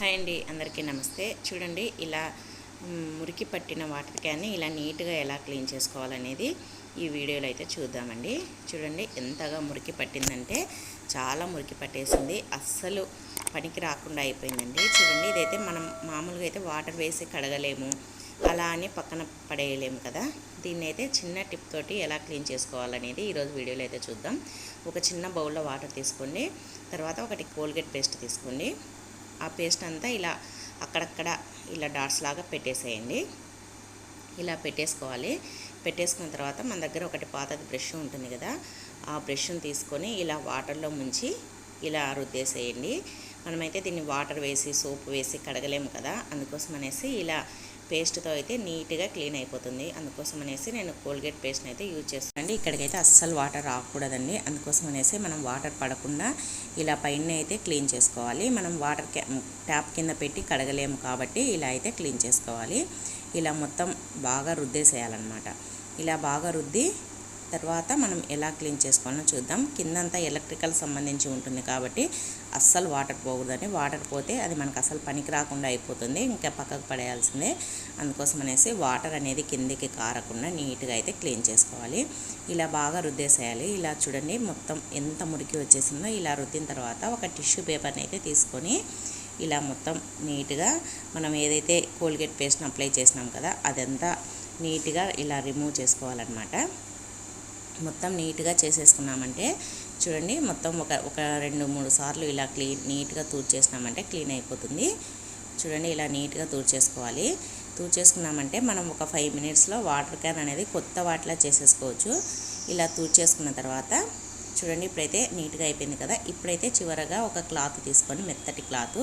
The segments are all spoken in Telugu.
హాయ్ అండి అందరికీ నమస్తే. చూడండి ఇలా మురికి పట్టిన వాటర్ క్యాన్ని ఇలా నీట్గా ఎలా క్లీన్ చేసుకోవాలనేది ఈ వీడియోలో అయితే చూద్దామండి. చూడండి ఎంతగా మురికి పట్టిందంటే చాలా మురికి పట్టేసింది. అస్సలు పనికి రాకుండా అయిపోయిందండి. చూడండి ఇదైతే మనం మామూలుగా అయితే వాటర్ వేసి కడగలేము అలా అని పక్కన పడేయలేము కదా. దీన్ని అయితే చిన్న టిప్ తోటి ఎలా క్లీన్ చేసుకోవాలనేది ఈరోజు వీడియోలో అయితే చూద్దాం. ఒక చిన్న బౌల్లో వాటర్ తీసుకోండి తర్వాత ఒకటి కోల్గేట్ పేస్ట్ తీసుకోండి. ఆ పేస్ట్ అంతా ఇలా అక్కడక్కడ ఇలా డాట్స్ లాగా పెట్టేసేయండి. ఇలా పెట్టేసుకోవాలి. పెట్టేసుకున్న తర్వాత మన దగ్గర ఒకటి పాతది బ్రష్ ఉంటుంది కదా ఆ బ్రష్ని తీసుకొని ఇలా వాటర్లో ముంచి ఇలా రుద్దేసేయండి. మనమైతే దీన్ని వాటర్ వేసి సోప్ వేసి కడగలేము కదా అందుకోసం అనేసి ఇలా పేస్ట్తో అయితే నీట్గా క్లీన్ అయిపోతుంది. అందుకోసం అనేసి నేను కోల్గేట్ పేస్ట్ని అయితే యూజ్ చేస్తానండి. ఇక్కడికైతే అస్సలు వాటర్ రాకూడదండి. అందుకోసం అనేసి మనం వాటర్ పడకుండా ఇలా పైన అయితే క్లీన్ చేసుకోవాలి. మనం వాటర్ ట్యాప్ కింద పెట్టి కడగలేము కాబట్టి ఇలా అయితే క్లీన్ చేసుకోవాలి. ఇలా మొత్తం బాగా రుద్దేసేయాలన్నమాట. ఇలా బాగా రుద్ది తర్వాత మనం ఎలా క్లీన్ చేసుకోవాలో చూద్దాం. కిందంతా ఎలక్ట్రికల్ సంబంధించి ఉంటుంది కాబట్టి అస్సలు వాటర్ పోకూడదని వాటర్ పోతే అది మనకు అసలు పనికి రాకుండా అయిపోతుంది. ఇంకా పక్కకు పడేయాల్సిందే. అందుకోసం అనేసి వాటర్ అనేది కిందికి కారకుండా నీట్గా అయితే క్లీన్ చేసుకోవాలి. ఇలా బాగా రుద్దేసేయాలి. ఇలా చూడండి మొత్తం ఎంత మురికి వచ్చేసిందో ఇలా రుద్దిన తర్వాత ఒక టిష్యూ పేపర్ని అయితే తీసుకొని ఇలా మొత్తం నీట్గా మనం ఏదైతే కోల్గేట్ పేస్ట్ని అప్లై చేసినాం కదా అదంతా నీట్గా ఇలా రిమూవ్ చేసుకోవాలన్నమాట. మొత్తం నీట్గా చేసేసుకున్నామంటే చూడండి మొత్తం ఒక ఒక రెండు మూడు సార్లు ఇలా క్లీన్ నీట్గా తూర్చేసినామంటే క్లీన్ అయిపోతుంది. చూడండి ఇలా నీట్గా తూర్చేసుకోవాలి తూర్చేసుకున్నామంటే మనం ఒక ఫైవ్ మినిట్స్లో వాటర్ క్యాన్ అనేది కొత్త వాటిలా చేసేసుకోవచ్చు. ఇలా తూర్చేసుకున్న తర్వాత చూడండి ఇప్పుడైతే నీట్గా అయిపోయింది కదా ఇప్పుడైతే చివరగా ఒక క్లాత్ తీసుకొని మెత్తటి క్లాత్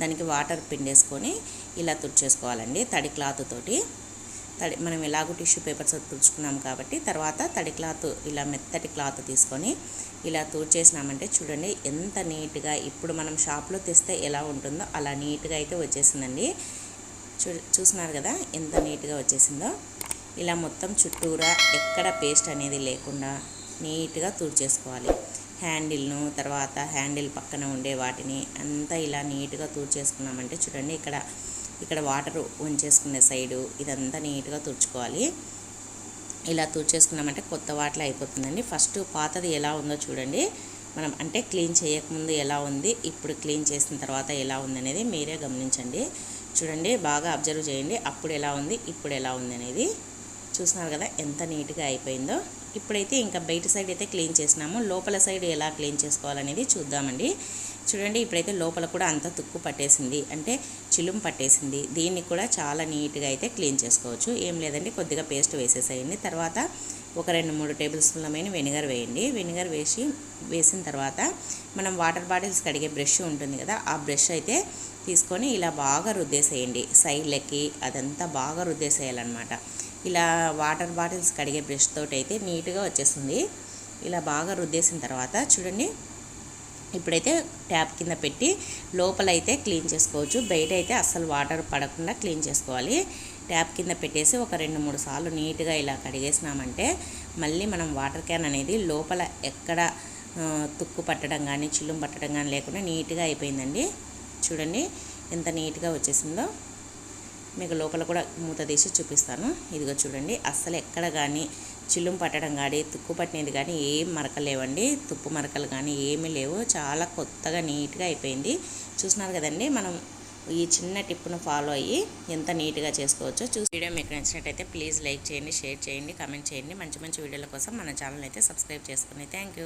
దానికి వాటర్ పిండేసుకొని ఇలా తుడిచేసుకోవాలండి తడి క్లాత్ తోటి. తడి మనం ఎలాగో టిష్యూ పేపర్స్ తుడుచుకున్నాం కాబట్టి తర్వాత తడి క్లాత్ ఇలా మెత్తటి క్లాత్ తీసుకొని ఇలా తుడిచేసినామంటే చూడండి ఎంత నీట్గా ఇప్పుడు మనం షాప్లో తెస్తే ఎలా ఉంటుందో అలా నీట్గా అయితే వచ్చేసిందండి. చూ చూసినారు కదా ఎంత నీట్గా వచ్చేసిందో. ఇలా మొత్తం చుట్టూరా ఎక్కడ పేస్ట్ అనేది లేకుండా నీట్గా తుడిచేసుకోవాలి. హ్యాండిల్ను తర్వాత హ్యాండిల్ పక్కన ఉండే వాటిని అంతా ఇలా నీట్గా తూర్చేసుకున్నామంటే చూడండి ఇక్కడ ఇక్కడ వాటర్ ఉంచేసుకునే సైడు ఇదంతా నీట్గా తుడుచుకోవాలి. ఇలా తుడిచేసుకున్నామంటే కొత్త వాటర్ అయిపోతుందండి. ఫస్ట్ పాతది ఎలా ఉందో చూడండి. మనం అంటే క్లీన్ చేయకముందు ఎలా ఉంది ఇప్పుడు క్లీన్ చేసిన తర్వాత ఎలా ఉంది అనేది మీరే గమనించండి. చూడండి బాగా అబ్జర్వ్ చేయండి. అప్పుడు ఎలా ఉంది ఇప్పుడు ఎలా ఉంది అనేది. చూస్తున్నారు కదా ఎంత నీట్గా అయిపోయిందో. ఇప్పుడైతే ఇంకా బయట సైడ్ అయితే క్లీన్ చేసినాము. లోపల సైడ్ ఎలా క్లీన్ చేసుకోవాలనేది చూద్దామండి. చూడండి ఇప్పుడైతే లోపల కూడా అంత తుక్కు పట్టేసింది. అంటే చిలుం పట్టేసింది. దీన్ని కూడా చాలా నీట్గా అయితే క్లీన్ చేసుకోవచ్చు. ఏం లేదండి కొద్దిగా పేస్ట్ వేసేసేయండి. తర్వాత ఒక రెండు మూడు టేబుల్ స్పూన్లమైన వెనిగర్ వేయండి. వెనిగర్ వేసి వేసిన తర్వాత మనం వాటర్ బాటిల్స్ కడిగే బ్రష్ ఉంటుంది కదా ఆ బ్రష్ అయితే తీసుకొని ఇలా బాగా రుద్దేసేయండి. సైడ్లకి అదంతా బాగా రుద్దేసేయాలన్నమాట. ఇలా వాటర్ బాటిల్స్ కడిగే బ్రష్ తోటి అయితే నీట్గా వచ్చేస్తుంది ఇలా బాగా రుద్దేసిన తర్వాత చూడండి ఇప్పుడైతే ట్యాప్ కింద పెట్టి లోపలైతే క్లీన్ చేసుకోవచ్చు. బయట అయితే అస్సలు వాటర్ పడకుండా క్లీన్ చేసుకోవాలి. ట్యాప్ కింద పెట్టేసి ఒక రెండు మూడు సార్లు నీట్గా ఇలా కడిగేసినామంటే మళ్ళీ మనం వాటర్ క్యాన్ అనేది లోపల ఎక్కడ తుక్కు పట్టడం కానీ చిల్లుం పట్టడం కానీ లేకుండా నీట్గా అయిపోయిందండి. చూడండి ఎంత నీట్గా వచ్చేసిందో. మీకు లోపల కూడా మూత తీసి చూపిస్తాను. ఇదిగో చూడండి అస్సలు ఎక్కడ కానీ చిల్లుం పట్టడం కానీ తుక్కు పట్టినది కానీ ఏం మరకలేవండి తుప్పు మరకలు కానీ ఏమీ లేవు. చాలా కొత్తగా నీట్గా అయిపోయింది. చూసినారు కదండి మనం ఈ చిన్న టిప్పును ఫాలో అయ్యి ఎంత నీట్గా చేసుకోవచ్చో చూసి వీడియో మీకు నచ్చినట్టయితే ప్లీజ్ లైక్ చేయండి షేర్ చేయండి కమెంట్ చేయండి. మంచి మంచి వీడియోల కోసం మన ఛానల్ అయితే సబ్స్క్రైబ్ చేసుకుని థ్యాంక్